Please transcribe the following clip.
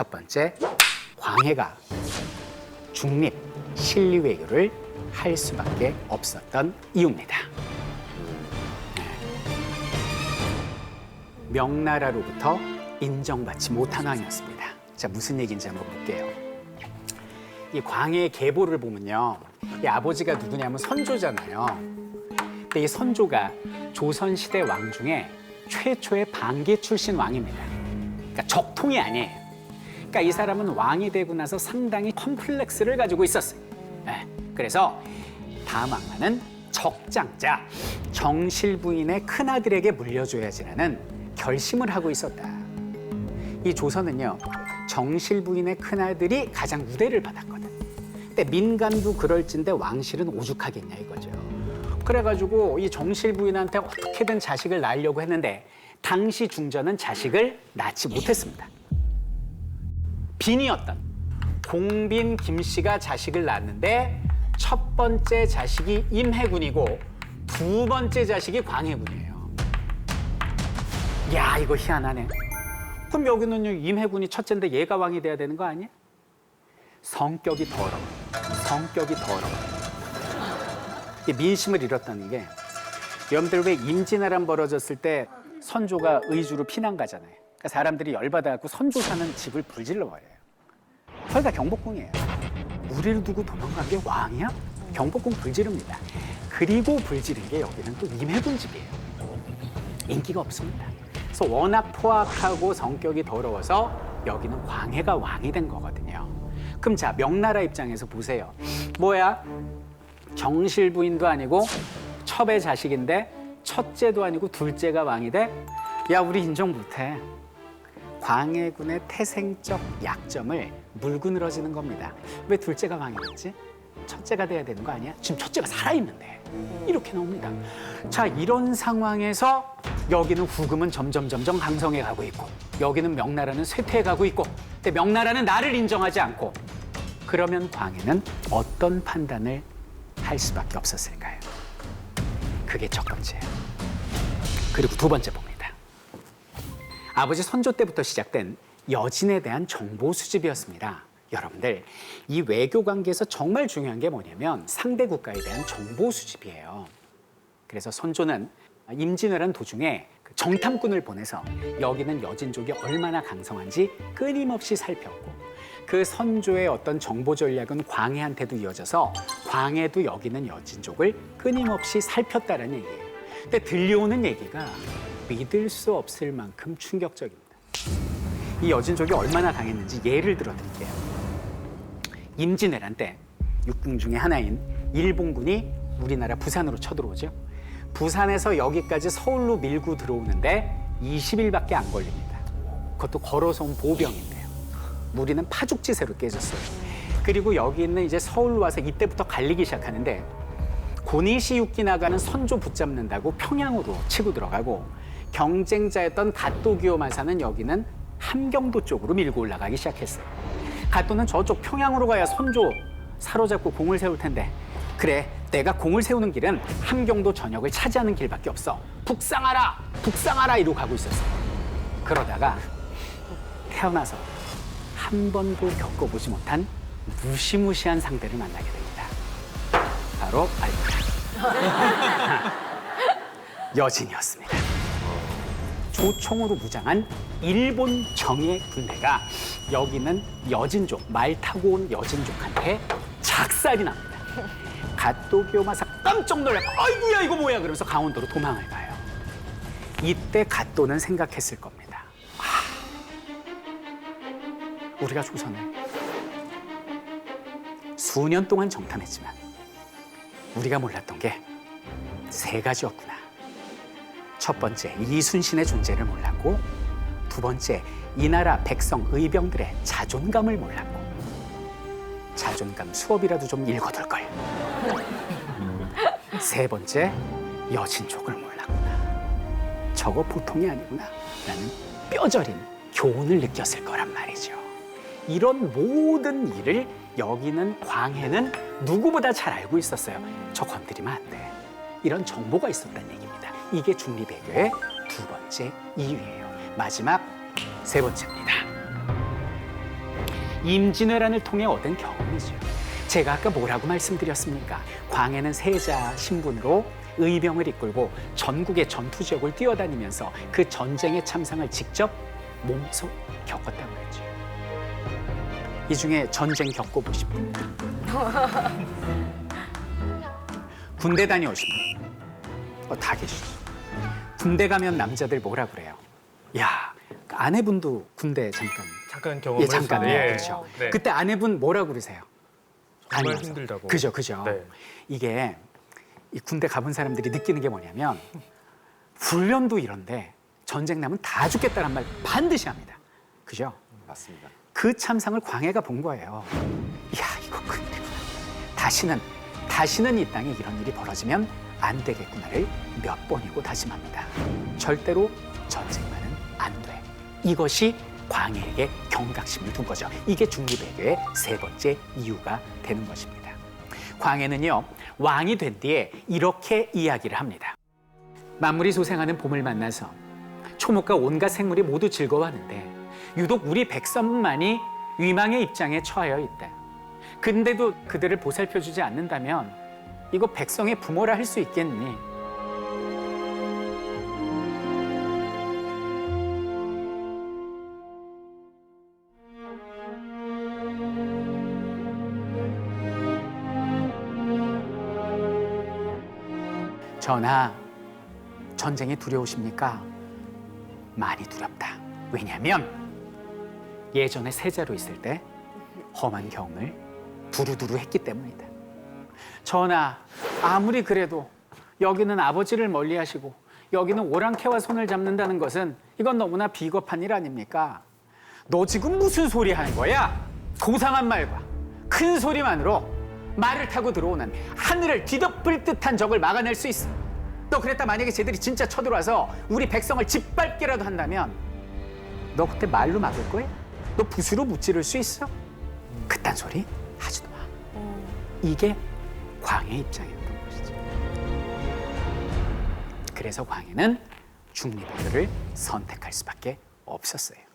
첫 번째, 광해가 중립 실리 외교를 할 수밖에 없었던 이유입니다. 네. 명나라로부터 인정받지 못한 왕이었습니다. 자, 무슨 얘기인지 한번 볼게요. 이 광해의 계보를 보면요. 이 아버지가 누구냐면 선조잖아요. 근데 이 선조가 조선시대 왕 중에 최초의 반기 출신 왕입니다. 그러니까 적통이 아니에요. 그러니까 이 사람은 왕이 되고 나서 상당히 컴플렉스를 가지고 있었어요. 예, 그래서 악마는 적장자 정실 부인의 큰아들에게 물려줘야지라는 결심을 하고 있었다. 이 조선은요 정실 부인의 큰아들이 가장 우대를 받았거든. 근데 민간도 그럴진데 왕실은 오죽하겠냐 이거죠. 그래가지고 이 정실 부인한테 어떻게든 자식을 낳으려고 했는데 당시 중전은 자식을 낳지 못했습니다. 빈이었던 공빈 김 씨가 자식을 낳았는데 첫 번째 자식이 임해군이고 두 번째 자식이 광해군이에요. 야 이거 희한하네. 그럼 여기는요 임해군이 첫째인데 얘가 왕이 돼야 되는 거 아니야? 성격이 더러워. 성격이 더러워. 이 민심을 잃었다는 게 여러분들 왜 임진왜란 벌어졌을 때 선조가 의주로 피난 가잖아요. 그러니까 사람들이 열받아갖고 선조 사는 집을 불질러 버려요. 거기가 경복궁이에요. 우리를 두고 도망간 게 왕이야? 경복궁 불지릅니다. 그리고 불지른 게 여기는 또 임해군 집이에요. 인기가 없습니다. 그래서 워낙 포악하고 성격이 더러워서 여기는 광해가 왕이 된 거거든요. 그럼 자 명나라 입장에서 보세요. 뭐야? 정실 부인도 아니고 첩의 자식인데 첫째도 아니고 둘째가 왕이 돼? 야 우리 인정 못해. 광해군의 태생적 약점을 물고 늘어지는 겁니다. 왜 둘째가 됐지? 첫째가 돼야 되는 거 아니야? 지금 첫째가 살아있는데 이렇게 나옵니다. 자 이런 상황에서 여기는 후금은 점점 점점 강성해 가고 있고 여기는 명나라는 쇠퇴해 가고 있고 근데 명나라는 나를 인정하지 않고 그러면 광해는 어떤 판단을 할 수밖에 없었을까요? 그게 첫 번째예요. 그리고 두 번째 봅니다. 아버지 선조 때부터 시작된 여진에 대한 정보 수집이었습니다. 여러분들, 이 외교 관계에서 정말 중요한 게 뭐냐면 상대 국가에 대한 정보 수집이에요. 그래서 선조는 임진왜란 도중에 그 정탐꾼을 보내서 여기는 여진족이 얼마나 강성한지 끊임없이 살폈고 그 선조의 어떤 정보 전략은 광해한테도 이어져서 광해도 여기는 여진족을 끊임없이 살폈다는 얘기예요. 근데 들려오는 얘기가 믿을 수 없을 만큼 충격적입니다. 이 여진족이 얼마나 강했는지 예를 들어 드릴게요. 임진왜란 때 육군 중에 하나인 일본군이 우리나라 부산으로 쳐들어오죠. 부산에서 여기까지 서울로 밀고 들어오는데 20일밖에 안 걸립니다. 그것도 걸어서 온 보병인데요. 무리는 파죽지세로 깨졌어요. 그리고 여기 있는 이제 서울로 와서 이때부터 갈리기 시작하는데 고니시 육기 나가는 선조 붙잡는다고 평양으로 치고 들어가고 경쟁자였던 갓도기요마사는 여기는 함경도 쪽으로 밀고 올라가기 시작했어요. 갓도는 저쪽 평양으로 가야 선조 사로잡고 공을 세울 텐데 그래 내가 공을 세우는 길은 함경도 전역을 차지하는 길밖에 없어 북상하라 북상하라 이러고 가고 있었어요. 그러다가 태어나서 한 번도 겪어보지 못한 무시무시한 상대를 만나게 됩니다. 바로 알고라. 여진이었습니다. 조총으로 무장한 일본 정예 군대가 여기는 여진족, 말 타고 온 여진족한테 작살이 납니다. 갓도기요마사 깜짝 놀라고 아이고야 이거 뭐야 그러면서 강원도로 도망을 가요. 이때 갓도는 생각했을 겁니다. 아, 우리가 조선을 수년 동안 정탐했지만 우리가 몰랐던 게 세 가지였구나. 첫 번째, 이순신의 존재를 몰랐고, 두 번째, 이 나라 백성 의병들의 자존감을 몰랐고, 자존감 수업이라도 좀 읽어둘 걸. 세 번째, 여진족을 몰랐구나. 저거 보통이 아니구나. 라는 뼈저린 교훈을 느꼈을 거란 말이죠. 이런 모든 일을 여기는 광해는 누구보다 잘 알고 있었어요. 저 건드리면 안 돼. 이런 정보가 있었다는 얘기입니다. 이게 중립외교의 두 번째 이유예요. 마지막 세 번째입니다. 임진왜란을 통해 얻은 경험이죠. 제가 아까 뭐라고 말씀드렸습니까? 광해는 세자 신분으로 의병을 이끌고 전국의 전투 지역을 뛰어다니면서 그 전쟁의 참상을 직접 몸소 겪었다고 했죠. 이 중에 전쟁 겪어보신 분. 군대 다녀오신 분. 어, 다 계시죠. 군대 가면 남자들 뭐라 그래요? 야, 그 아내분도 군대 잠깐. 잠깐 경험을 예, 잠깐. 했었는데, 예. 그렇죠. 네. 그때 아내분 뭐라 그러세요? 정말 다녀와서. 힘들다고. 그죠, 그죠. 네. 이게 이 군대 가본 사람들이 느끼는 게 뭐냐면 훈련도 이런데 전쟁 나면 다 죽겠다는 말 반드시 합니다. 그죠? 맞습니다. 그 참상을 광해가 본 거예요. 야, 이거 큰일이구나. 다시는 다시는 이 땅에 이런 일이 벌어지면 안 되겠구나를 몇 번이고 다짐합니다. 절대로 전쟁만은 안 돼. 이것이 광해에게 경각심을 둔 거죠. 이게 중립외교의 세 번째 이유가 되는 것입니다. 광해는요 왕이 된 뒤에 이렇게 이야기를 합니다. 만물이 소생하는 봄을 만나서 초목과 온갖 생물이 모두 즐거워하는데 유독 우리 백성만이 위망의 입장에 처하여 있다. 근데도 그들을 보살펴 주지 않는다면 이거 백성의 부모라 할 수 있겠니? 전하, 전쟁이 두려우십니까? 많이 두렵다. 왜냐하면 예전에 세자로 있을 때 험한 경험을 두루두루 했기 때문이다. 전하, 아무리 그래도 여기는 아버지를 멀리 하시고 여기는 오랑캐와 손을 잡는다는 것은 이건 너무나 비겁한 일 아닙니까? 너 지금 무슨 소리 하는 거야? 고상한 말과 큰 소리만으로 말을 타고 들어오는 하늘을 뒤덮을 듯한 적을 막아낼 수 있어. 너 그랬다 만약에 쟤들이 진짜 쳐들어와서 우리 백성을 짓밟기라도 한다면 너 그때 말로 막을 거야? 너 붓으로 무찌를 수 있어? 그딴 소리 하지도 마. 이게 광해 입장이었던 것이죠. 그래서 광해는 중립외교를 선택할 수밖에 없었어요.